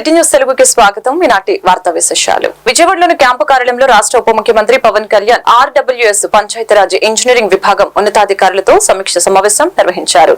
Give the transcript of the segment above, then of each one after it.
City news తెలుగుకి స్వాగతం. ఈనాటి వార్తా విశేషాలు. విజయవాడలోని క్యాంపు కార్యాలయంలో రాష్ట్ర ఉప ముఖ్యమంత్రి పవన్ కళ్యాణ్ ఆర్డబ్ల్యూఎస్ పంచాయతీరాజ్ ఇంజనీరింగ్ విభాగం ఉన్నతాధికారులతో సమీక్ష సమావేశం నిర్వహించారు.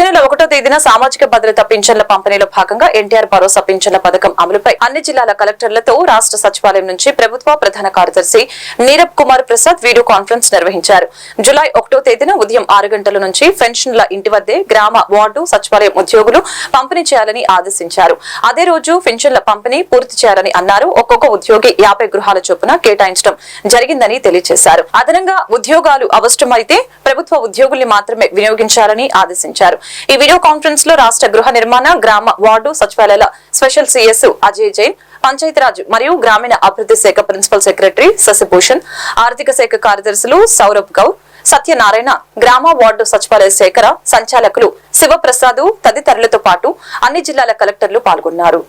వచ్చే నెల ఒకటో తేదీన సామాజిక భద్రత పింఛన్ల పంపిణీలో భాగంగా ఎన్టీఆర్ భరోసా పింఛన్ల పథకం అమలుపై అన్ని జిల్లాల కలెక్టర్లతో రాష్ట్ర సచివాలయం నుంచి ప్రభుత్వ ప్రధాన కార్యదర్శి నీరబ్ కుమార్ ప్రసాద్ వీడియో కాన్ఫరెన్స్ నిర్వహించారు. జులై ఒకటో తేదీన ఉదయం ఆరు గంటల నుంచి పెన్షన్ల ఇంటి వద్దే గ్రామ వార్డు సచివాలయం ఉద్యోగులు పంపిణీ చేయాలని ఆదేశించారు. అదే రోజు పెన్షన్ల పంపిణీ పూర్తి చేయాలని అన్నారు. ఒక్కొక్క ఉద్యోగి యాభై గృహాల చొప్పున కేటాయించడం జరిగిందని తెలియజేశారు. అదనంగా ఉద్యోగాలు అవసరమైతే ప్రభుత్వ ఉద్యోగుల్ని మాత్రమే వినియోగించాలని ఆదేశించారు. ఈ వీడియో కాన్ఫరెన్స్లో రాష్ట్ర గృహ నిర్మాణ గ్రామ వార్డు సచివాలయాల స్పెషల్ సిఎస్ అజయ్ జైన్ పంచాయతీరాజ్ మరియు గ్రామీణ అభివృద్ధి శాఖ ప్రిన్సిపల్ సెక్రటరీ శశిభూషణ్ ఆర్థిక శాఖ కార్యదర్శులు సౌరభ్ గౌ సత్యనారాయణ గ్రామ వార్డు సచివాలయ శాఖ సంచాలకులు శివప్రసాద్ తదితరులతో పాటు అన్ని జిల్లాల కలెక్టర్లు పాల్గొన్నారు.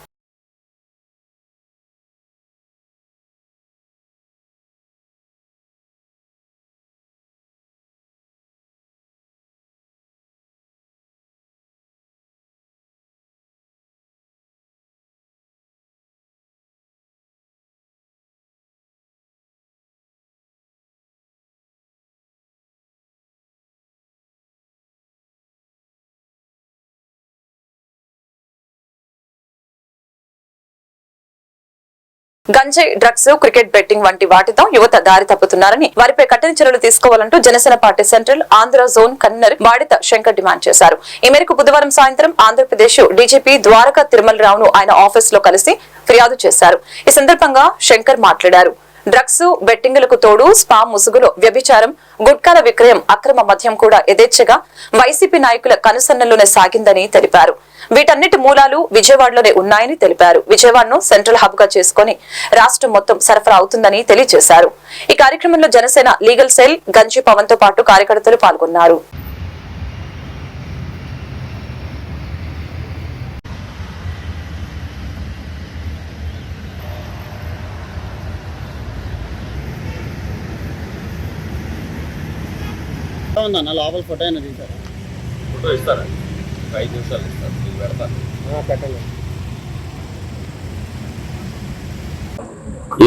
గంజాయి డ్రగ్స్ క్రికెట్ బెట్టింగ్ వంటి వాటితో యువత దారి తప్పుతున్నారని వారిపై కఠిన చర్యలు తీసుకోవాలంటూ Janasena party central Andhra zone convener Badita Shankar demand చేశారు. ఈ మేరకు బుధవారం సాయంత్రం ఆంధ్రప్రదేశ్ డీజీపీ ద్వారకా తిరుమలరావును ఆయన ఆఫీస్లో కలిసి ఫిర్యాదు చేశారు. ఈ సందర్భంగా శంకర్ మాట్లాడారు. డ్రగ్స్ బెట్టింగులకు తోడు స్పా ముసుగులో వ్యభిచారం గుట్కాల విక్రయం అక్రమ మద్యం కూడా యథేచ్ఛగా వైసీపీ నాయకుల కనుసన్నల్లోనే సాగిందని తెలిపారు. వీటన్నిటి మూలాలు విజయవాడలోనే ఉన్నాయని తెలిపారు. విజయవాడను సెంట్రల్ హబ్గా చేసుకుని రాష్ట్రం మొత్తం సరఫరా అవుతుందని తెలియజేశారు. ఈ కార్యక్రమంలో జనసేన లీగల్ సెల్ గంజి పవన్తో పాటు కార్యకర్తలు పాల్గొన్నారు. ఉందన్న లోపల ఫోటో అయినా తీసారు? ఫోటో ఇస్తారా? ఐదు నిమిషాలు ఇస్తారు పెడతాను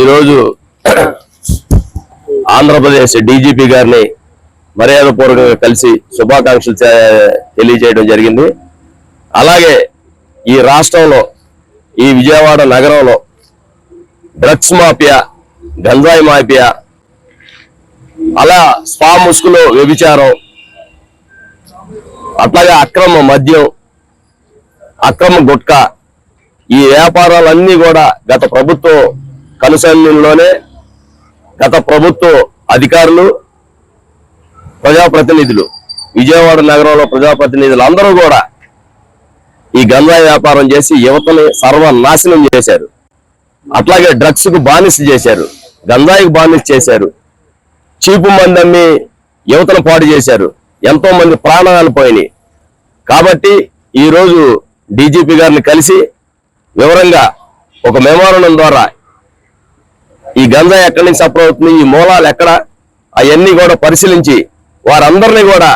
ఈరోజు ఆంధ్రప్రదేశ్ డీజీపీ గారిని మర్యాదపూర్వకంగా కలిసి శుభాకాంక్షలు తెలియజేయడం జరిగింది. అలాగే ఈ రాష్ట్రంలో ఈ విజయవాడ నగరంలో డ్రగ్స్ మాఫియా గంజాయి మాఫియా అలా స్పా ముసుగులో వ్యభిచారం అట్లాగే అక్రమ మద్యం అక్రమ గుట్కా ఈ వ్యాపారాలన్నీ కూడా గత ప్రభుత్వం కనుసన్యంలోనే గత ప్రభుత్వ అధికారులు ప్రజాప్రతినిధులు విజయవాడ నగరంలో ప్రజాప్రతినిధులు అందరూ కూడా ఈ గంజాయి వ్యాపారం చేసి యువతని సర్వనాశనం చేశారు. అట్లాగే డ్రగ్స్కు బానిస చేశారు. గంజాయికి బానిస చేశారు. చీపు మందమ్మి యువతను పాడు చేశారు. ఎంతో మంది ప్రాణాలు పోయినాయి. కాబట్టి ఈరోజు డీజీపీ గారిని కలిసి వివరంగా ఒక మెమోరండం ద్వారా ఈ గంజా ఎక్కడి నుంచి సప్లై అవుతుంది ఈ మూలాలు ఎక్కడ అవన్నీ కూడా పరిశీలించి వారందరినీ కూడా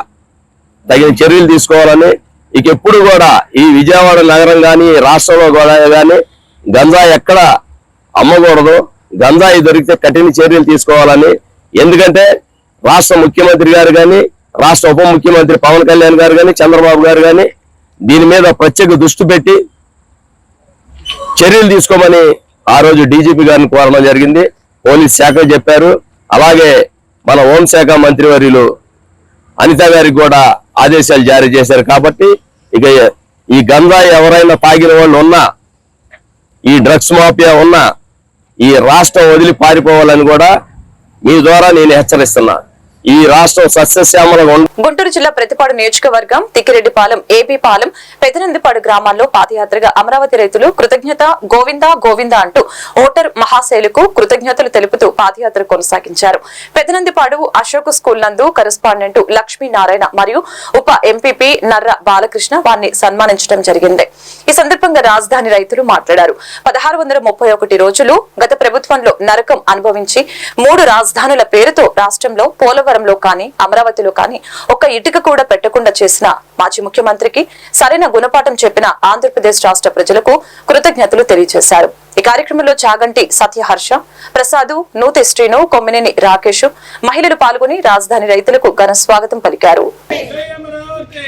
తగిన చర్యలు తీసుకోవాలని ఇక ఎప్పుడు కూడా ఈ విజయవాడ నగరం కానీ రాష్ట్రంలో కూడా కానీ గంజా ఎక్కడ అమ్మకూడదు. గంజాయి దొరికితే కఠిన చర్యలు తీసుకోవాలని ఎందుకంటే రాష్ట్ర ముఖ్యమంత్రి గారు కానీ రాష్ట్ర ఉప ముఖ్యమంత్రి పవన్ కళ్యాణ్ గారు కానీ చంద్రబాబు గారు కానీ దీని మీద ప్రత్యేక దృష్టి పెట్టి చర్యలు తీసుకోమని ఆ రోజు డీజీపీ గారిని కోరడం జరిగింది. పోలీస్ శాఖ చెప్పారు. అలాగే మన హోంశాఖ మంత్రివర్యులు అనిత గారికి కూడా ఆదేశాలు జారీ చేశారు కాబట్టి ఇక ఈ గంజాయి ఎవరైనా తాగిన వాళ్ళు ఉన్నా ఈ డ్రగ్స్ మాఫియా ఉన్నా ఈ రాష్ట్రం వదిలి పారిపోవాలని కూడా మీ ద్వారా నేను హెచ్చరిస్తున్నా. ఈ రాష్ట్రం సస్యశ్యామలంగా గుంటూరు జిల్లా ప్రతిపాడు నియోజకవర్గం తిక్కిరెడ్డిపాలెం ఏపీ పాలెం పెదనందిపాడు గ్రామాల్లో పాదయాత్రగా అమరావతి రైతులు కృతజ్ఞత గోవింద గోవింద అంటూ ఓటర్ మహాశైలుకు కృతజ్ఞతలు తెలుపుతూ పాదయాత్ర కొనసాగించారు. పెదనందిపాడు అశోక్ స్కూల్ నందు కరెస్పాండెంట్ లక్ష్మీనారాయణ మరియు ఉప ఎంపీపీ నర్ర బాలకృష్ణ వారిని సన్మానించడం జరిగింది. ఈ సందర్భంగా రాజధాని రైతులు మాట్లాడారు. పదహారు వందల ముప్పై ఒకటి రోజులు గత ప్రభుత్వంలో నరకం అనుభవించి మూడు రాజధానుల పేరుతో రాష్ట్రంలో పోలవరం పోలవరంలో కానీ అమరావతిలో కానీ ఒక్క ఇటుక కూడా పెట్టకుండా చేసిన మాజీ ముఖ్యమంత్రికి సరైన గుణపాఠం చెప్పిన ఆంధ్రప్రదేశ్ రాష్ట్ర ప్రజలకు కృతజ్ఞతలు తెలియజేశారు. ఈ కార్యక్రమంలో చాగంటి సత్యహర్ష ప్రసాదు నూతి శ్రీను కొమ్మినేని రాకేష్ మహిళలు పాల్గొని రాజధాని రైతులకు ఘన స్వాగతం పలికారు. అమరావతి!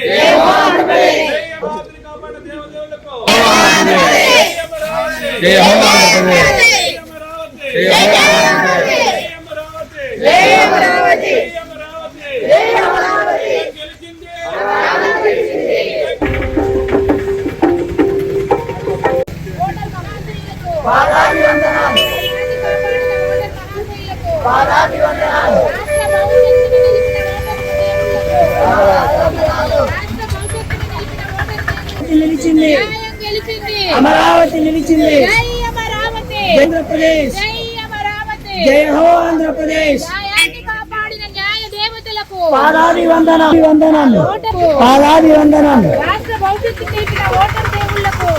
నిలిచింది అమరావతి. నిలిచింది ఆంధ్రప్రదేశ్. జై హో ఆంధ్రప్రదేశ్. పాదాది వందనం వందనాలు. పాదాది వందనాలు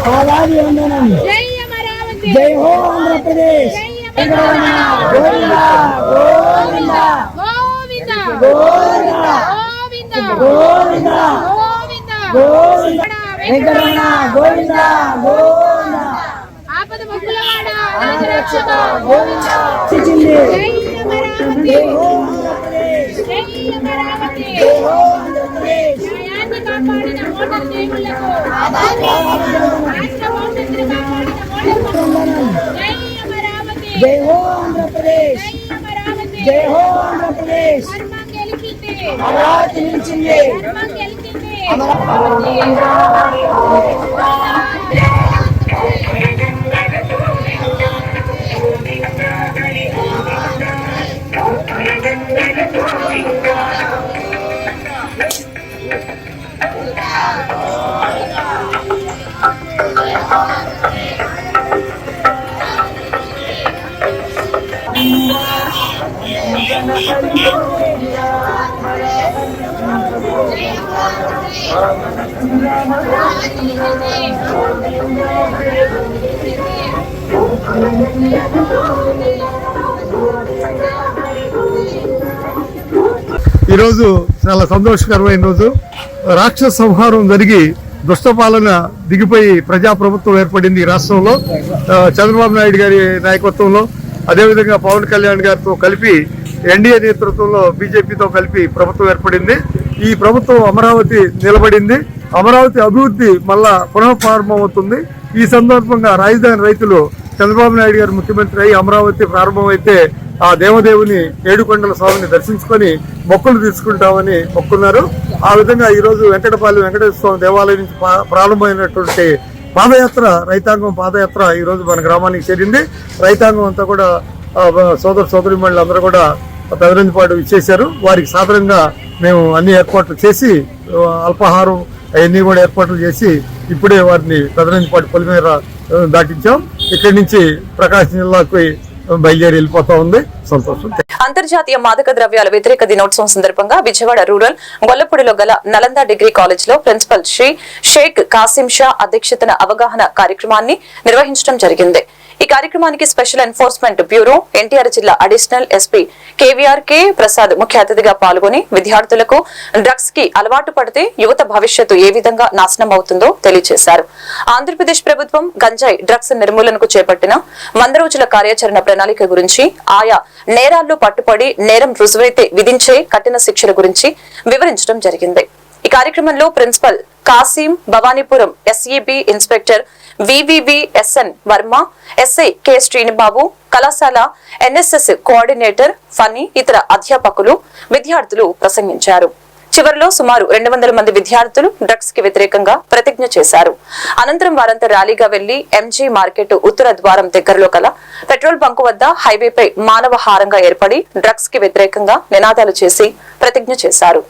పాదాది వందనాలు. జై హో ఆంధ్రప్రదేశ్. న్యాయాన్ని కాపాడిన ఓటర్ దేవుళ్ళకు రాష్ట్ర భవిష్యత్తును కాపాడిన ఓటర్లకు జై అమరావతి జై హో ఆంధ్రప్రదేశ్ జై అమరావతి జై హో ఆంధ్రప్రదేశ్ ధర్మం గెలిచింది అమరావతి నిలిచింది ధర్మం గెలిచింది ఈరోజు చాలా సంతోషకరమైన రోజు. రాక్షస సంహారం జరిగి దుష్టపాలన దిగిపోయి ప్రజాప్రభుత్వం ఏర్పడింది ఈ రాష్ట్రంలో. చంద్రబాబు నాయుడు గారి నాయకత్వంలో అదేవిధంగా పవన్ కళ్యాణ్ గారితో కలిపి ఎన్డీఏ నేతృత్వంలో బీజేపీతో కలిపి ప్రభుత్వం ఏర్పడింది. ఈ ప్రభుత్వం అమరావతి నిలబడింది. అమరావతి అభివృద్ధి మళ్ళా పునఃప్రారంభమవుతుంది. ఈ సందర్భంగా రాజధాని రైతులు చంద్రబాబు నాయుడు గారు ముఖ్యమంత్రి అయి అమరావతి ప్రారంభమైతే ఆ దేవదేవుని ఏడుకొండల స్వామిని దర్శించుకొని మొక్కులు తీసుకుంటామని మొక్కున్నారు. ఆ విధంగా ఈరోజు రోజు వెంకటపాలెం వెంకటేశ్వర స్వామి దేవాలయం నుంచి ప్రారంభమైనటువంటి పాదయాత్ర రైతాంగం పాదయాత్ర ఈరోజు మన గ్రామానికి చేరింది. రైతాంగం అంతా కూడా సోదర సోదరి అందరూ కూడా పెదరంజిపాటు ఇచ్చేశారు. వారికి సాధారణంగా మేము అన్ని ఏర్పాట్లు చేసి అల్పాహారం అవన్నీ కూడా ఏర్పాట్లు చేసి ఇప్పుడే వారిని పెదరంజిపాటి పొలిమేర దాటించాం. ఇక్కడి నుంచి ప్రకాశం జిల్లాకు బయలుదేరి వెళ్ళిపోతా ఉంది. సంతోషం. అంతర్జాతీయ మాదక ద్రవ్యాల వ్యతిరేక దినోత్సవం సందర్భంగా విజయవాడ రూరల్ గొల్లపూడిలో గల నలంద డిగ్రీ కాలేజ్లో ప్రిన్సిపల్ శ్రీ షేక్ కాసిం షా అధ్యక్షతన అవగాహన కార్యక్రమాన్ని నిర్వహించడం జరిగింది. ఈ కార్యక్రమానికి స్పెషల్ ఎన్ఫోర్స్మెంట్ బ్యూరో ఎన్టీఆర్ జిల్లా additional SP KVR K Prasad ముఖ్య అతిథిగా పాల్గొని విద్యార్థులకు డ్రగ్స్కి అలవాటు పడితే యువత భవిష్యత్తు ఏ విధంగా నాశనం అవుతుందో తెలియజేశారు. ఆంధ్రప్రదేశ్ ప్రభుత్వం గంజాయి డ్రగ్స్ నిర్మూలనకు చేపట్టిన వంద రోజుల కార్యాచరణ ప్రణాళిక గురించి ఆయా నేరాల్లో పట్టుపడి నేరం రుజువైతే విధించే కఠిన శిక్షల గురించి వివరించడం జరిగింది. ఈ కార్యక్రమంలో principal Kasim Bhavanipuram SEB inspector VVVSN Varma SI K Srinibabu కళాశాల ఎన్ఎస్ఎస్ కోఆర్డినేటర్ ఫనీ ఇతర అధ్యాపకులు విద్యార్థులు ప్రసంగించారు. చివరిలో సుమారు రెండు వందల మంది విద్యార్థులు డ్రగ్స్కి వ్యతిరేకంగా ప్రతిజ్ఞ చేశారు. అనంతరం వారంతా ర్యాలీగా వెళ్ళి ఎంజీ మార్కెట్ ఉత్తర ద్వారం దగ్గరలో కల పెట్రోల్ బంకు వద్ద హైవేపై మానవ హారంగా ఏర్పడి డ్రగ్స్కి వ్యతిరేకంగా నినాదాలు చేసి ప్రతిజ్ఞ చేశారు.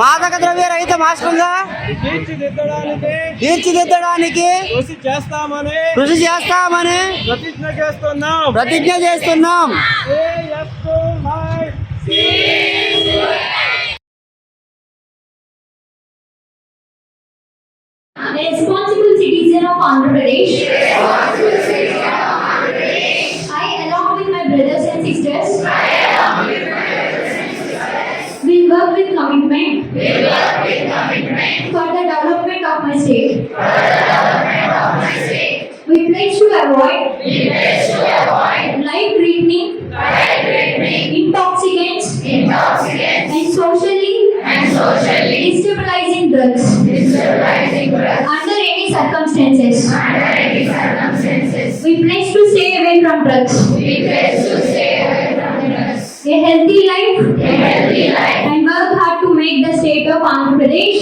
మాదక ద్రవ్య రహిత రాష్ట్రంగా తీర్చిదిద్దడానికి తీర్చిదిద్దడానికి కృషి చేస్తామని కృషి చేస్తామని ప్రతిజ్ఞ చేస్తున్నాం ప్రతిజ్ఞ చేస్తున్నాం Say yes to life. A responsible citizen of Andhra Pradesh. I, along with my brothers and sisters, will work with commitment for the development of my state. We pledge to avoid life-threatening, intoxicants, and socially destabilizing drugs under any circumstances. We pledge to stay away from drugs. A healthy life. And work hard to make the state of Andhra Pradesh.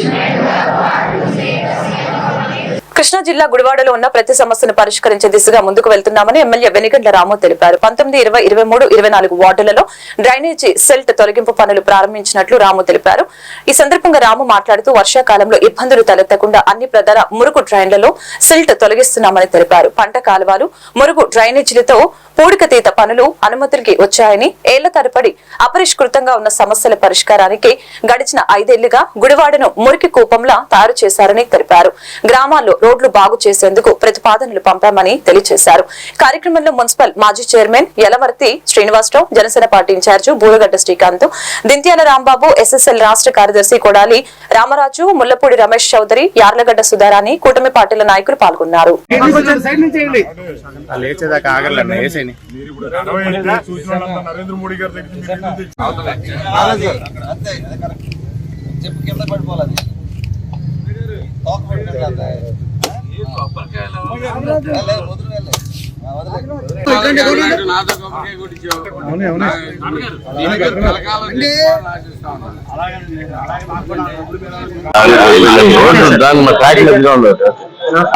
Krishna జిల్లా గుడివాడలో ఉన్న ప్రతి సమస్యను పరిష్కరించే దిశగా ముందుకు వెళ్తున్నామని MLA Venigandla రాము తెలిపారు. పంతొమ్మిది ఇరవై ఇరవై మూడు ఇరవై నాలుగు వార్డులలో డ్రైనేజీ సెల్ట్ తొలగింపు పనులు ప్రారంభించినట్లు రాము తెలిపారు. ఈ సందర్భంగా రాము మాట్లాడుతూ వర్షాకాలంలో ఇబ్బందులు తలెత్తకుండా అన్ని ప్రధాన మురుగు డ్రైన్లలో సెల్ట్ తొలగిస్తున్నామని తెలిపారు. పంట కాలువలు మురుగు డ్రైనేజీలతో పూడికతీత పనులు అనుమతులకి వచ్చాయని ఏళ్ళ తరబడి అపరిష్కృతంగా ఉన్న సమస్యల పరిష్కారానికి గడిచిన ఐదేళ్ళుగా గుడివాడను మురికి కూపంలా తయారు చేశారని తెలిపారు. గ్రామాల్లో రోడ్లు బాగు చేసేందుకు ప్రతిపాదనలు పంపామని తెలియజేశారు. కార్యక్రమంలో మున్సిపల్ మాజీ chairman Yalamarthi Srinivasarao Janasena party incharge Buragadda Srikanth Dintyala Rambabu SSL రాష్ట్ర కార్యదర్శి కొడాలి రామరాజు ముల్లపూడి రమేష్ చౌదరి యార్లగడ్డ సుధారాణి కూటమి పార్టీల నాయకులు పాల్గొన్నారు. వేసేని నరేంద్ర మోడీ గారి దగ్గర చెప్పు కింద పడిపోవాలి.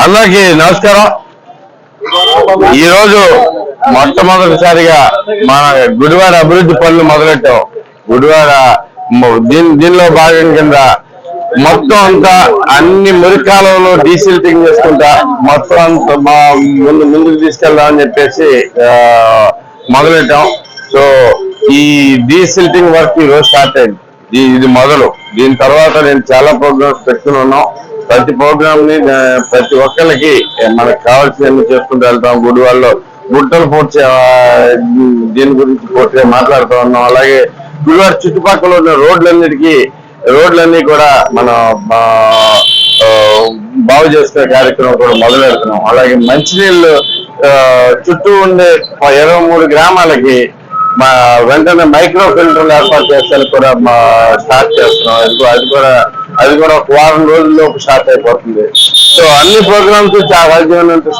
అందరికీ నమస్కారం. ఈ రోజు మొట్టమొదటిసారిగా మన గుడివాడ అభివృద్ధి పనులు మొదలెట్టాం. గుడివాడ దీని దీనిలో భాగం కింద మొత్తం అంతా అన్ని మురికాలంలో డీసిల్టింగ్ చేసుకుంటా మొత్తం అంతా మా ముందు ముందుకు తీసుకెళ్దామని చెప్పేసి మొదలెట్టాం. సో ఈ డీసిల్టింగ్ వర్క్ ఈ రోజు స్టార్ట్ అయింది. ఇది- మొదలు. దీని తర్వాత నేను చాలా ప్రోగ్రామ్స్ పెట్టుకుని ఉన్నాం. ప్రతి ప్రోగ్రామ్ని ప్రతి ఒక్కరికి మనకు కావాల్సినవి చేసుకుంటూ వెళ్తాం. గుడివాడలో గుట్టలు పూర్తి దీని గురించి పూర్తిగా మాట్లాడుతూ ఉన్నాం. అలాగే గుడివాడ చుట్టుపక్కల ఉన్న రోడ్లన్నిటికీ రోడ్లన్నీ కూడా మనం బాగు చేసుకునే కార్యక్రమం కూడా మొదలు పెడుతున్నాం అలాగే మంచినీళ్ళు చుట్టూ ఉండే ఇరవై మూడు గ్రామాలకి మా వెంటనే మైక్రో ఫిల్టర్లు ఏర్పాటు చేస్తానికి కూడా మా స్టార్ట్ చేస్తున్నాం. అది కూడా- అది కూడా అది కూడా ఒక వారం రోజుల్లో స్టార్ట్ అయిపోతుంది. సో అన్ని ప్రోగ్రామ్స్ చాలా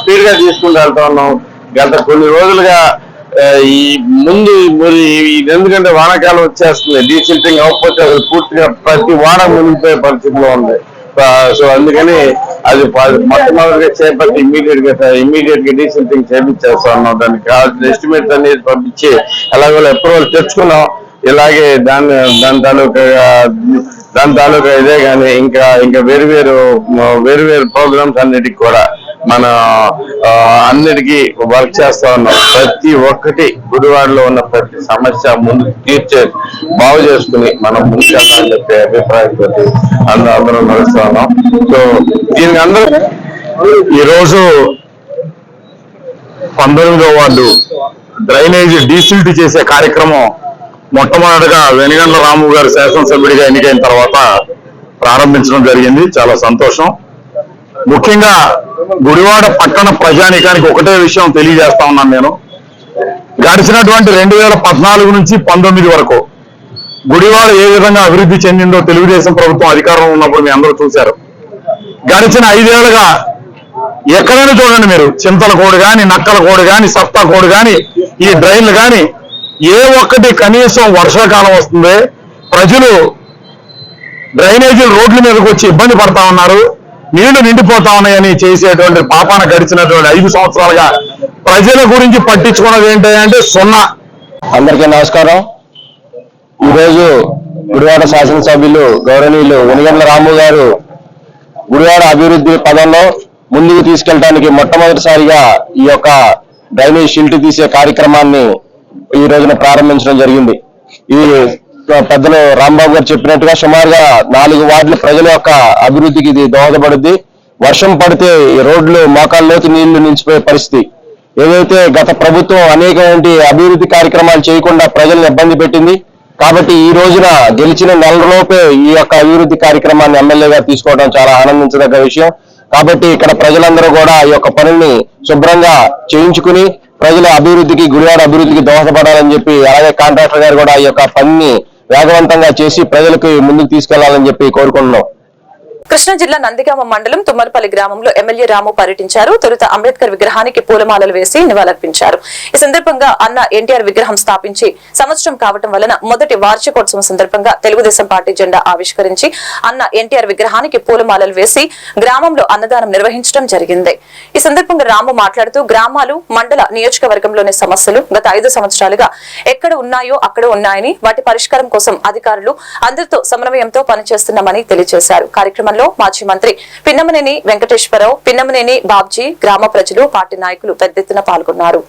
స్పీడ్గా తీసుకుంటూ వెళ్తా ఉన్నాం. గత కొన్ని రోజులుగా ఈ ముందు మరి ఇది ఎందుకంటే వానాకాలం వచ్చేస్తుంది డీసిల్టింగ్ అవ్వకపోతే అది పూర్తిగా ప్రతి వాన మునిగిపోయే పరిస్థితిలో ఉంది. సో అందుకని అది మొట్టమొదటిగా చేపట్టి ఇమీడియట్గా ఇమీడియట్గా డీసిల్టింగ్ చేపించేస్తా ఉన్నాం. దానికి కావాల్సిన ఎస్టిమేట్స్ అనేది పంపించి ఎలాగో అప్రూవల్ తెచ్చుకున్నాం. ఇలాగే దాని దాని తాలూకా దాని తాలూకా ఇదే కానీ ఇంకా ఇంకా వేరు వేరు వేరు వేరు ప్రోగ్రామ్స్ అన్నిటికి కూడా మన ఆ, అన్నిటికీ వర్క్ చేస్తా ఉన్నాం. ప్రతి ఒక్కటి గుడివాడలో ఉన్న ప్రతి సమస్య ముందు తీర్చే బాగు చేసుకుని మనం ముందుకెళ్ళాలని చెప్పే అభిప్రాయంతో అందరూ అందరం నడుస్తా ఉన్నాం. సో దీనికి అందరూ ఈరోజు పంతొమ్మిదో వార్డు డ్రైనేజ్ డీసిల్ట్ చేసే కార్యక్రమం మొట్టమొదటిగా వెనుగండ్ల రాము గారు శాసనసభ్యుడిగా ఎన్నికైన తర్వాత ప్రారంభించడం జరిగింది. చాలా సంతోషం. ముఖ్యంగా గుడివాడ పట్టణ ప్రజానికానికి ఒకటే విషయం తెలియజేస్తా ఉన్నాను నేను. గడిచినటువంటి రెండు వేల పద్నాలుగు నుంచి పంతొమ్మిది వరకు గుడివాడ ఏ విధంగా అభివృద్ధి చెందిందో తెలుగుదేశం ప్రభుత్వం అధికారంలో ఉన్నప్పుడు మీ అందరూ చూశారు. గడిచిన ఐదేళ్ళుగా ఎక్కడైనా చూడండి మీరు చింతల కోడు కానీ నక్కల కోడు కానీ సప్తా కోడు కానీ ఈ డ్రైన్లు కానీ ఏ ఒక్కటి కనీసం వర్షాకాలం వస్తుంది ప్రజలు డ్రైనేజీలు రోడ్ల మీదకి వచ్చి ఇబ్బంది పడతా ఉన్నారు. నీళ్ళు నిండిపోతా ఉన్నాయని చేసేటువంటి పాపాన గడిచినటువంటి ఐదు సంవత్సరాలుగా ప్రజల గురించి పట్టించుకున్నది ఏంటి అంటే సున్నా. అందరికీ నమస్కారం. ఈరోజు గుడివాడ శాసనసభ్యులు గౌరవనీయులు వెనుగండ్ల రాము గారు గుడివాడ అభివృద్ధి పదంలో ముందుకు తీసుకెళ్ళడానికి మొట్టమొదటిసారిగా ఈ యొక్క డ్రైనేజ్ షిల్ట్ తీసే కార్యక్రమాన్ని ఈ రోజున ప్రారంభించడం జరిగింది. ఈ పెద్దలు రాంబాబు గారు చెప్పినట్టుగా సుమారుగా నాలుగు వార్డుల ప్రజల యొక్క అభివృద్ధికి ఇది దోహదపడుద్ది. వర్షం పడితే ఈ రోడ్లు మోకాల్లోకి నీళ్ళు నిలిచిపోయే పరిస్థితి. ఏదైతే గత ప్రభుత్వం అనేకటువంటి అభివృద్ధి కార్యక్రమాలు చేయకుండా ప్రజలను ఇబ్బంది పెట్టింది కాబట్టి ఈ రోజున గెలిచిన నెల లోపే ఈ యొక్క అభివృద్ధి కార్యక్రమాన్ని ఎమ్మెల్యేగా తీసుకోవడం చాలా ఆనందించదగ్గ విషయం. కాబట్టి ఇక్కడ ప్రజలందరూ కూడా ఈ యొక్క పనుల్ని శుభ్రంగా చేయించుకుని ప్రజల అభివృద్ధికి గుడివాడ అభివృద్ధికి దోహదపడాలని చెప్పి అలాగే కాంట్రాక్టర్ గారు కూడా ఈ యొక్క పనిని వేగవంతంగా చేసి ప్రజలకు ముందుకు తీసుకెళ్ళాలని చెప్పి కోరుకుంటున్నాం. కృష్ణా జిల్లా నందిగామ మండలం తుమ్మలపల్లి గ్రామంలో ఎమ్మెల్యే రాము పర్యటించారు. తొలుత అంబేద్కర్ విగ్రహానికి పూలమాలలు వేసి నివాళులర్పించారు. ఈ సందర్భంగా అన్న ఎన్టీఆర్ విగ్రహం స్థాపించి సంవత్సరం కావటం వలన మొదటి వార్షికోత్సవం సందర్భంగా తెలుగుదేశం పార్టీ జెండా ఆవిష్కరించి అన్న ఎన్టీఆర్ విగ్రహానికి పూలమాలలు వేసి గ్రామంలో అన్నదానం నిర్వహించడం జరిగింది. ఈ సందర్భంగా రాము మాట్లాడుతూ గ్రామాలు మండల నియోజకవర్గంలోని సమస్యలు గత ఐదు సంవత్సరాలుగా ఎక్కడ ఉన్నాయో అక్కడ ఉన్నాయని వాటి పరిష్కారం కోసం అధికారులు అందరితో సమన్వయంతో పనిచేస్తున్నామని తెలియజేశారు. కార్యక్రమంలో మాజీ మంత్రి పిన్నమనేని వెంకటేశ్వరరావు పిన్నమనేని బాబ్జీ గ్రామ ప్రజలు పార్టీ నాయకులు పెద్ద ఎత్తున పాల్గొన్నారు.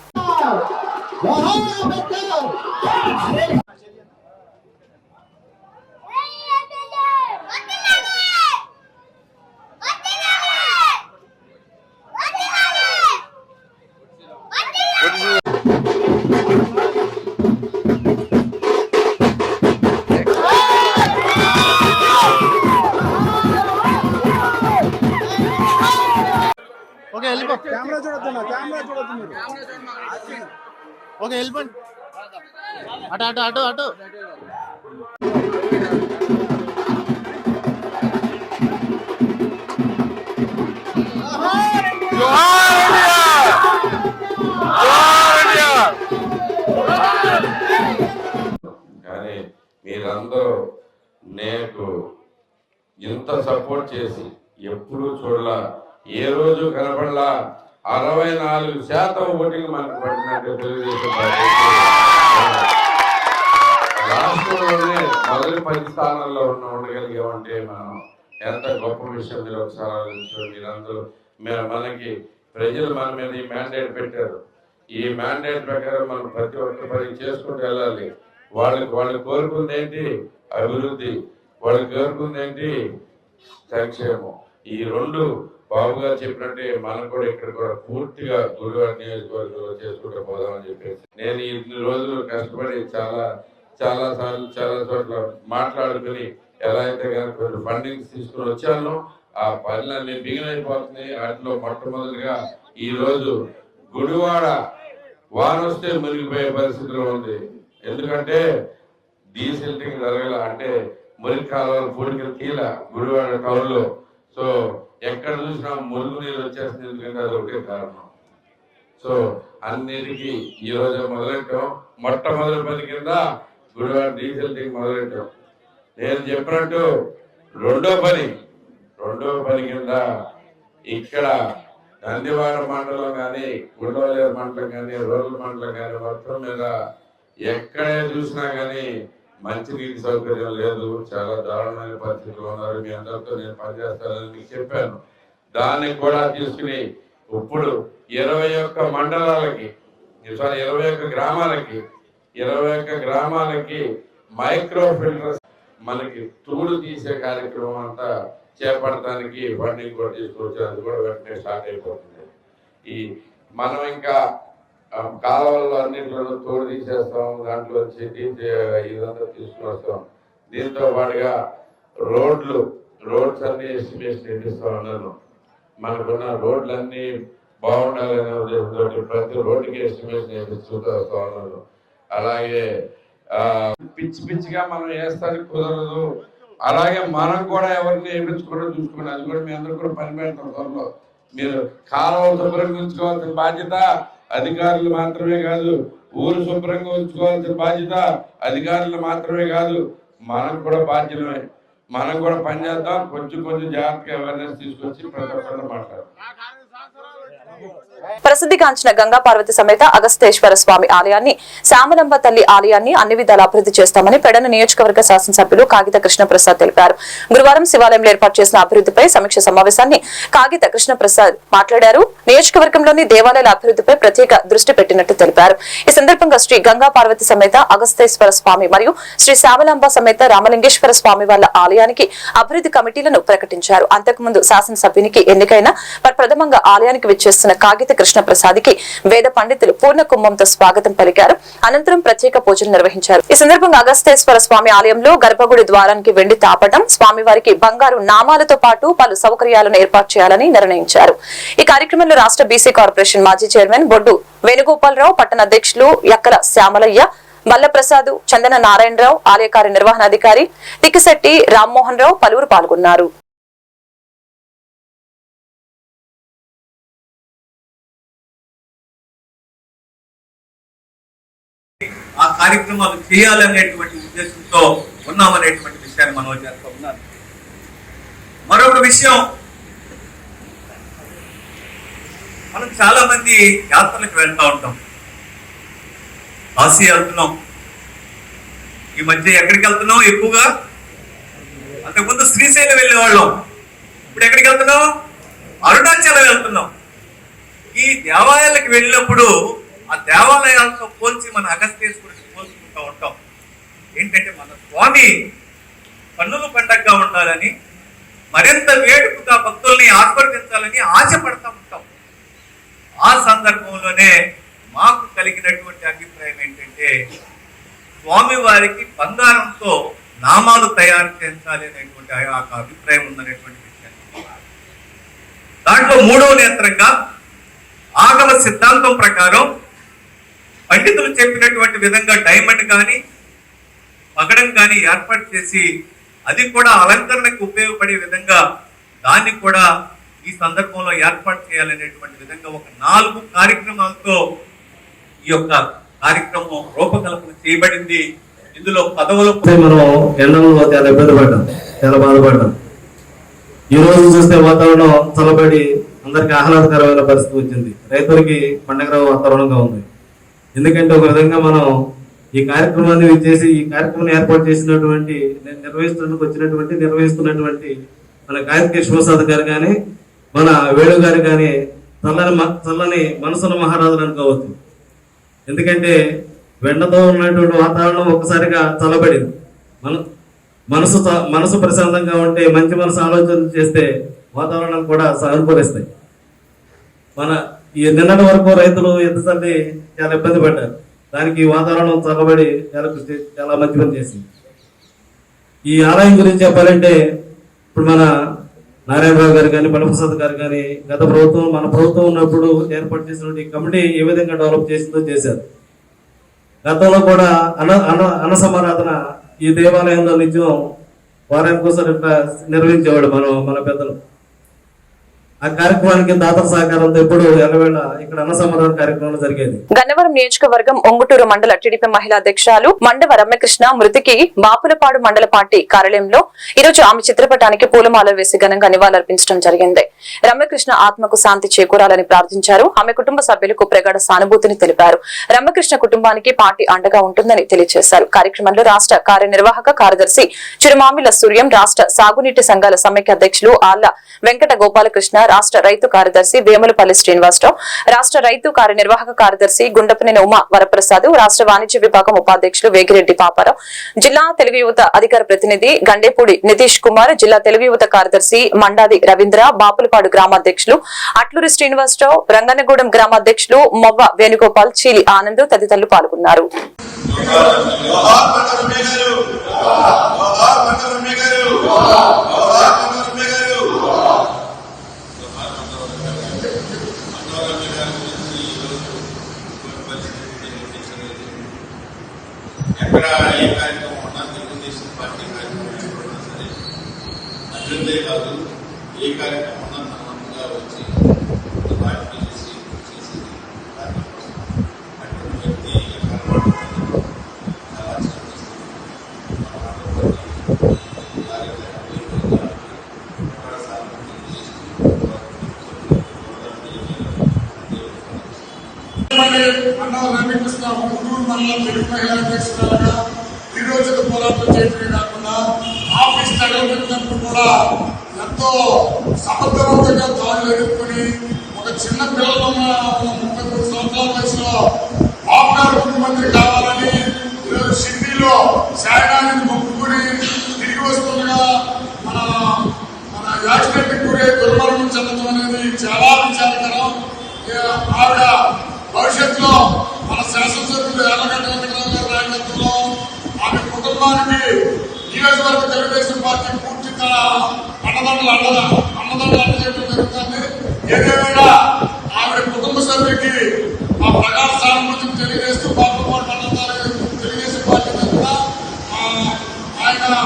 ఓకే వెళ్ళిపో. కెమెరా చూడొద్దు కెమెరా చూడొద్దు మీరు. ఓకే వెళ్ళిపోండి అటు అటు అటు అటు. కానీ మీరందరూ నాకు ఇంత సపోర్ట్ చేసి ఎప్పుడూ చూడలా ఏ రోజు కనపడలా? అరవై నాలుగు శాతం ఓటింగ్ మనకు పడినట్టు తెలుగుదేశం పార్టీ రాష్ట్రంలోనే మొదటి పది స్థానాల్లో ఉన్న ఉండగలిగామంటే మనం ఎంత గొప్ప విషయం మీరు ఒకసారి ఆలోచించండి మీరందరూ మీరు మనకి ప్రజలు మన మీద ఈ మ్యాండేట్ పెట్టారు. ఈ మ్యాండేట్ ప్రకారం మనం ప్రతి ఒక్క పని చేసుకుంటూ వెళ్ళాలి. వాళ్ళకి వాళ్ళు కోరుకుంది ఏంటి? అభివృద్ధి. వాళ్ళు కోరుకుంది ఏంటి? సంక్షేమం. ఈ రెండు బాబు గారు చెప్పినట్టే మనం కూడా ఇక్కడ కూడా పూర్తిగా గురువార నియోజకవర్గంలో చేసుకుంటూ పోదామని చెప్పేసి. నేను ఇన్ని రోజులు కష్టపడి చాలా చాలా సార్లు చాలా చోట్ల మాట్లాడుకుని ఎలా అయితే కనుక కొన్ని ఫండింగ్స్ తీసుకుని వచ్చానో ఆ పనులన్నీ బిగిన్ అయిపోతున్నాయి. వాటిలో మొట్టమొదటిగా ఈ రోజు గుడివాడ వానొస్తే మురిగిపోయే మునిగిపోయే పరిస్థితిలో ఉంది. ఎందుకంటే డీసిల్టింగ్ జరగల అంటే మురికి కాలువలు పూడికలు తీల గుడివాడ టౌన్లో. సో ఎక్కడ చూసినా మురుగు నీళ్ళు వచ్చేస్తుంది ఎందుకంటే అది ఒకటే కారణం. సో అన్నిటికీ ఈ రోజు మొదలెట్టాం. మొట్టమొదటి పని కింద గుడివాడ డీసిల్టింగ్ మొదలెట్టాం. నేను చెప్పినట్టు రెండో పని రెండో పని కింద ఇక్కడ నందివాడ మండలం కానీ గుండవలేరు మండలం కానీ రూరల్ మండలం కానీ మొత్తం మీద ఎక్కడే చూసినా కానీ మంచినీటి సౌకర్యం లేదు. చాలా దారుణమైన పరిస్థితులు ఉన్నారు. మీ అందరితో నేను పనిచేస్తానని మీకు చెప్పాను. దాన్ని కూడా తీసుకుని ఇప్పుడు ఇరవై ఒక్క మండలాలకి సారీ ఇరవై ఒక్క గ్రామాలకి ఇరవై ఒక్క గ్రామాలకి మైక్రో ఫిల్టర్స్ మనకి తూడు తీసే కార్యక్రమం అంతా చేపడటానికి ఫండింగ్ కూడా తీసుకొచ్చారు అది కూడా వెంటనే స్టార్ట్ అయిపోతుంది. ఈ మనం ఇంకా కాలువల్లో అన్నింటిలో తోడు తీసేస్తాం దాంట్లో చెట్టి ఇదంతా తీసుకుని వస్తాం. దీంతో పాటుగా రోడ్లు రోడ్స్ అన్ని ఎస్టిమేషన్ ఇప్పిస్తా ఉన్నాను మనకున్న రోడ్లన్నీ బాగుండాలనే ఉద్దేశంతో ప్రతి రోడ్డుకి ఎస్టిమేషన్ ఇప్పిస్తూ వస్తా ఉన్నాను అలాగే పిచ్చి పిచ్చిగా మనం వేస్తానికి కుదరదు. అలాగే మనం కూడా ఎవరిని వేయించుకోవడం చూసుకోండి. అది కూడా మీ అందరూ కూడా పని పెడతాం త్వరలో మీరు కాలువలు శుభ్రంగా ఉంచుకోవాల్సిన బాధ్యత అధికారులు మాత్రమే కాదు ఊరు శుభ్రంగా ఉంచుకోవాల్సిన బాధ్యత అధికారులు మాత్రమే కాదు మనం కూడా బాధ్యమే మనం కూడా పనిచేద్దాం కొంచెం కొంచెం జాగ్రత్తగా అవేర్నెస్ తీసుకొచ్చి ప్రతి ఒక్కరితో మాట్లాడదాం. ప్రసిద్ధిగాంచిన గంగా పార్వతి సమేత అగస్తేశ్వర స్వామి ఆలయాన్ని శ్యామలంబ తల్లి ఆలయాన్ని అన్ని విధాల అభివృద్ధి చేస్తామని పెడన నియోజకవర్గ శాసనసభ్యులు కాగిత కృష్ణప్రసాద్ తెలిపారు. గురువారం శివాలయంలో ఏర్పాటు చేసిన అభివృద్ధిపై సమీక్ష సమావేశాన్ని కాగిత కృష్ణప్రసాద్ మాట్లాడారు. నియోజకవర్గంలోని దేవాలయాల అభివృద్ధిపై ప్రత్యేక దృష్టి పెట్టినట్టు తెలిపారు. ఈ సందర్భంగా శ్రీ గంగా పార్వతి సమేత అగస్తేశ్వర స్వామి మరియు శ్రీ శ్యామలాంబ సమేత రామలింగేశ్వర స్వామి వాళ్ళ ఆలయానికి అభివృద్ధి కమిటీలను ప్రకటించారు. అంతకుముందు శాసనసభ్యునికి ఎన్నికైన ప్రథమంగా ఆలయానికి చేసిన కాగిత కృష్ణ ప్రసాద్కి వేద పండితులు పూర్ణ కుంభంతో స్వాగతం పలికారు. అనంతరం ప్రత్యేక పూజలు నిర్వహించారు. ఈ సందర్భంగా అగస్తేశ్వర స్వామి ఆలయంలో గర్భగుడి ద్వారానికి వెండి తాపటం స్వామివారికి బంగారు నామాలతో పాటు పలు సౌకర్యాలను ఏర్పాటు చేయాలని నిర్ణయించారు. ఈ కార్యక్రమంలో రాష్ట్ర బీసీ కార్పొరేషన్ మాజీ చైర్మన్ బొడ్డు వేణుగోపాలరావు పట్టణ అధ్యక్షులు యక్కల శ్యామలయ్య మల్లప్రసాద్ చందన నారాయణరావు ఆలయ కార్యనిర్వహణాధికారి తిక్కిశెట్టి రామ్మోహన్ రావు పలువురు పాల్గొన్నారు. కార్యక్రమాలు చేయాలనేటువంటి ఉద్దేశంతో ఉన్నామనేటువంటి విషయాన్ని మనం చేస్తూ ఉన్నాను మరొక విషయం మనం చాలా మంది యాత్రలకు వెళ్తూ ఉంటాం. కాశీ వెళ్తున్నాం. ఈ మధ్య ఎక్కడికి వెళ్తున్నాం ఎక్కువగా? అంతకుముందు శ్రీశైలం వెళ్ళేవాళ్ళం. ఇప్పుడు ఎక్కడికి వెళ్తున్నాం? అరుణాచలం వెళ్తున్నాం. ఈ దేవాలయాలకు వెళ్ళినప్పుడు ఆ దేవాలయాలతో పోల్చి మన అగస్తేశ్వరుడికి పోల్చుకుంటూ ఉంటాం. ఏంటంటే మన స్వామి పన్నులు పండగగా ఉండాలని మరింత వేడుకగా భక్తుల్ని ఆస్వర్దించాలని ఆశపడతా ఉంటాం. ఆ సందర్భంలోనే మాకు కలిగినటువంటి అభిప్రాయం ఏంటంటే స్వామి వారికి బంగారంతో నామాలు తయారు చేయించాలి అనేటువంటి ఒక అభిప్రాయం ఉందనేటువంటి విషయాన్ని దాంట్లో మూడవ నేత్రంగా ఆగమ సిద్ధాంతం ప్రకారం పండితులు చెప్పినటువంటి విధంగా డైమండ్ కానీ పగడం కానీ ఏర్పాటు చేసి అది కూడా అలంకరణకు ఉపయోగపడే విధంగా దాన్ని కూడా ఈ సందర్భంలో ఏర్పాటు చేయాలనేటువంటి విధంగా ఒక నాలుగు కార్యక్రమాలతో ఈ యొక్క కార్యక్రమం రూపకల్పన చేయబడింది. ఇందులో పదవులు మనం ఎండలో చాలా ఇబ్బంది పడ్డాం చాలా బాధపడ్డాం. ఈ రోజు చూస్తే వాతావరణం చల్లబడి అందరికి ఆహ్లాదకరమైన పరిస్థితి వచ్చింది. రైతులకి పండగ వాతావరణంగా ఉంది. ఎందుకంటే ఒక విధంగా మనం ఈ కార్యక్రమాన్ని చేసి ఈ కార్యక్రమాన్ని ఏర్పాటు చేసినటువంటి ని- నిర్వహిస్తున్నందుకు వచ్చినటువంటి నిర్వహిస్తున్నటువంటి మన గాయత్రి శివసాద్ గారు కానీ మన వేణు గారు కానీ చల్లని మ- చల్లని మనసుల మహారాజులు అనుకోవచ్చు ఎందుకంటే వెండతో ఉన్నటువంటి వాతావరణం ఒక్కసారిగా చల్లబడింది. మన మనసు మనసు ప్రశాంతంగా ఉంటే మంచి మనసు ఆలోచన చేస్తే వాతావరణం కూడా అనుకూలిస్తాయి మన ఈ నిన్నటి వరకు రైతులు ఎందుకంటే చాలా ఇబ్బంది పడ్డారు. దానికి వాతావరణం చల్లబడి చాలా కృషి చాలా మంచి పని చేసింది. ఈ ఆలయం గురించి చెప్పాలంటే ఇప్పుడు మన నారాయణరావు గారు కానీ బలప్రసాద్ గారు కానీ గత ప్రభుత్వం మన ప్రభుత్వం ఉన్నప్పుడు ఏర్పాటు చేసినటువంటి కమిటీ ఏ విధంగా డెవలప్ చేసిందో చేశారు. గతంలో కూడా అన అన అనసమారాధన ఈ దేవాలయంలో నిత్యం వారానికి ఒకసారి ఇట్లా నిర్వహించేవాడు మన మన పెద్దలు. ఆ కార్యక్రమానికి దాతల సహకారంతో ఎప్పుడు ఎల్లవేళ ఇక్కడ జరిగేది. గన్నవరం నియోజకవర్గం ఒంగుటూరు మండల టీడీపీ మహిళా అధ్యక్షురాలు మండవ రమ్యకృష్ణ మృతికి బాపులపాడు మండల పార్టీ కార్యాలయంలో ఈరోజు ఆమె చిత్రపటానికి పూలమాలలు వేసి ఘనంగా నివాళులర్పించడం జరిగింది. రమ్యకృష్ణ ఆత్మకు శాంతి చేకూరాలని ప్రార్థించారు. ఆమె కుటుంబ సభ్యులకు ప్రగాఢ సానుభూతిని తెలిపారు. రమ్యకృష్ణ కుటుంబానికి పార్టీ అండగా ఉంటుందని తెలియజేశారు. కార్యక్రమంలో రాష్ట్ర కార్యనిర్వాహక కార్యదర్శి చిరుమామిల సూర్యం రాష్ట్ర సాగునీటి సంఘాల సమైక్య అధ్యక్షులు ఆళ్ళ వెంకట గోపాలకృష్ణ రాష్ట్ర రైతు కార్యదర్శి వేములపల్లి శ్రీనివాసరావు రాష్ట్ర రైతు కార్యనిర్వాహక కార్యదర్శి గుండపనేని ఉమా వరప్రసాద్ రాష్ట్ర వాణిజ్య విభాగం ఉపాధ్యక్షులు వేగిరెడ్డి పాపారావు జిల్లా తెలుగు యువత అధికార ప్రతినిధి గండేపూడి నితీష్ కుమార్ జిల్లా తెలుగు యువత కార్యదర్శి మండాది రవీంద్ర బాపులపాడు గ్రామాధ్యక్షులు అట్లూరి శ్రీనివాసరావు రంగన్నగూడెం గ్రామాధ్యక్షులు మొవ్వ వేణుగోపాల్ చీలి ఆనంద్ తదితరులు పాల్గొన్నారు ఎక్కడ ఏ కార్యక్రమం ఉన్నా తెలుగుదేశం పార్టీ కార్యక్రమం ఎక్కడున్నా సరే అర్జున్దే కాదు ఏ కార్యక్రమం ఉన్నా తన వంతుగా వచ్చి పార్టీ చేసి చేసి కార్యక్రమం కోసం. అటువంటి వ్యక్తి కనబడుతుంది. చాలా సంతోషం. మన ఆంధ్రప్రదేశ్ కార్యక్రమం కూడా సాధన చేసి అన్న రమ్యకృష్ణ గుంటూరు మండలం తెలుగు మహిళా అధ్యక్షురాలుగా ఈ రోజు పోరాటం చేయడమే కాకుండా ఆఫీస్ తగలబెట్టినప్పుడు కూడా ఎంతో సమర్థవంతంగా దాడులు ఎదుర్కొని ఒక చిన్న పిల్లలు ఉన్న ముప్పై మూడు సంవత్సరాల ముఖ్యమంత్రి కావాలని ఈరోజు సిడ్నీలో శాయనాన్ని మొక్కుకుని తిరిగి వస్తుండగా మన మన యాక్సిడెంట్ గురే దుర్మరణం చెందడం అనేది చాలా విచారకరం. ఆవిడ భవిష్యత్తులో మన శాసనసభ్యులు ఎర్రగడ్డ వెంకటరావు గారి నాయకత్వంలో ఆమె కుటుంబానికి నియోజకవర్గ తెలుగుదేశం పార్టీ పూర్తి తన అన్నదండలు అండ అన్నదండలు అందజేయడం జరుగుతుంది. ఏదేమైనా ఆవిడ కుటుంబ సభ్యులకి మా ప్రకాశ సానుభూతిని తెలియజేస్తూ పాపపాటు మండలం తెలుగుదేశం పార్టీ ఆయన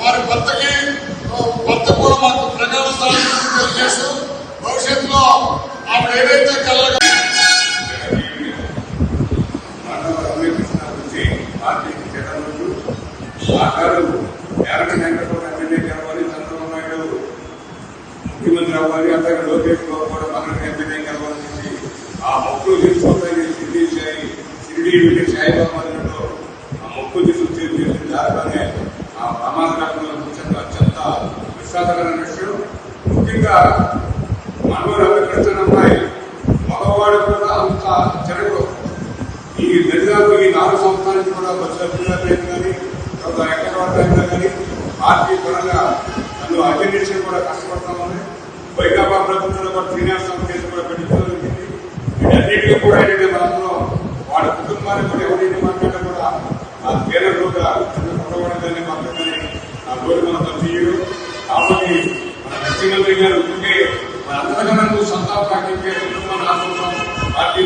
వారి భర్తకి భర్త కూడా మాకు ప్రకాశ సానుభూతిని తెలియజేస్తూ భవిష్యత్తులో ఆవిడ ఏదైతే కలగ మానవ రమ్యకృష్ణ గురించి పార్టీకి చెడ్డలు వెంకటరావు ఎమ్మెల్యే కావాలి చంద్రబాబు నాయుడు ముఖ్యమంత్రి అవ్వాలి అంతగా లోకేష్ బాబు కూడా మన ఎమ్మెల్యే కావాలని చెప్పి ఆ మొక్కులు తీసుకుంటే సిద్ధి సిద్ధి వెళ్ళి సాయిబాబా ఆ మొక్కు తీసుకొచ్చి చేసిన దారిలోనే ఆ ప్రమాద ఘటనలో కూర్చొని అత్యంత విషాదకరమైన విషయం ముఖ్యంగా మనవ అభికృష్ణ అమ్మాయి మగవాడు కూడా అంత జరగదు ఈ దరిదాపు ఈ నాలుగు సంవత్సరానికి కూడా బస్సు అభ్యున్నతైనా కానీ ఒక ఎక్కడ అయినా కానీ పార్టీ పరంగా నన్ను అటెండెన్స్ కూడా కష్టపడతామని వైకాపా ప్రభుత్వంలో కూడా సీనియర్ సంస్థ కూడా పెట్టుకోవడం జరిగింది వీటన్నిటికీ కూడా ఏంటంటే మనందరూ వాడి కూడా ఎవరైతే మాట్లాడినా కూడా ఆ పేరుగా ఉండవడం కానీ పక్కన ఆ రోజు మనం తీయరు కాబట్టి మన ముఖ్యమంత్రి గారు ఉంటే మన అందరికన్నా సంతాప పార్టీ పార్టీ